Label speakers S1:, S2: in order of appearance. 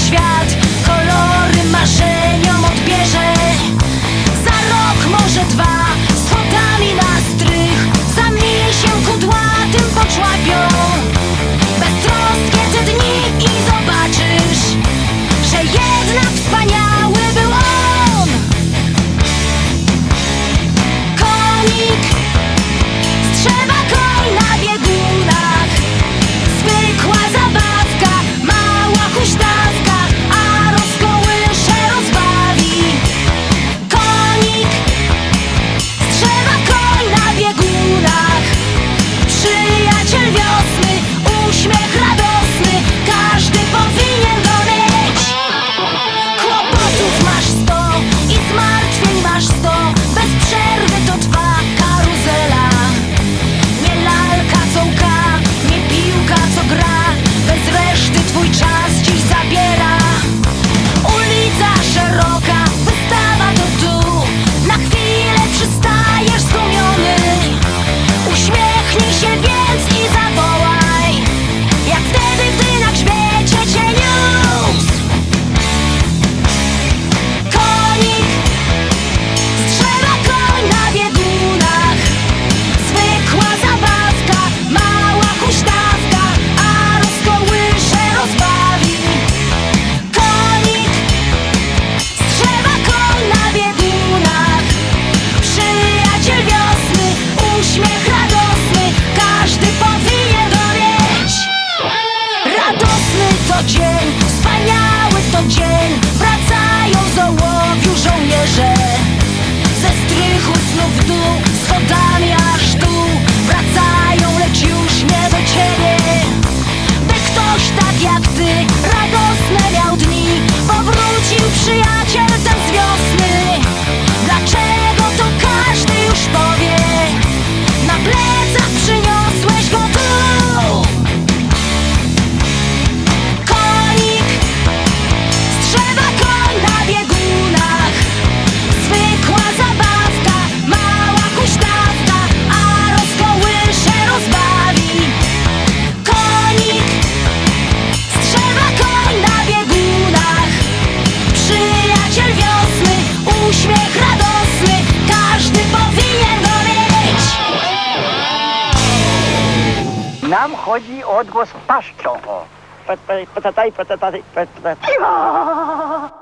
S1: świat. Shut
S2: Nam chodzi o odgłos paszczą. O. Pat- pat- Patataj, patataj, pat- pat-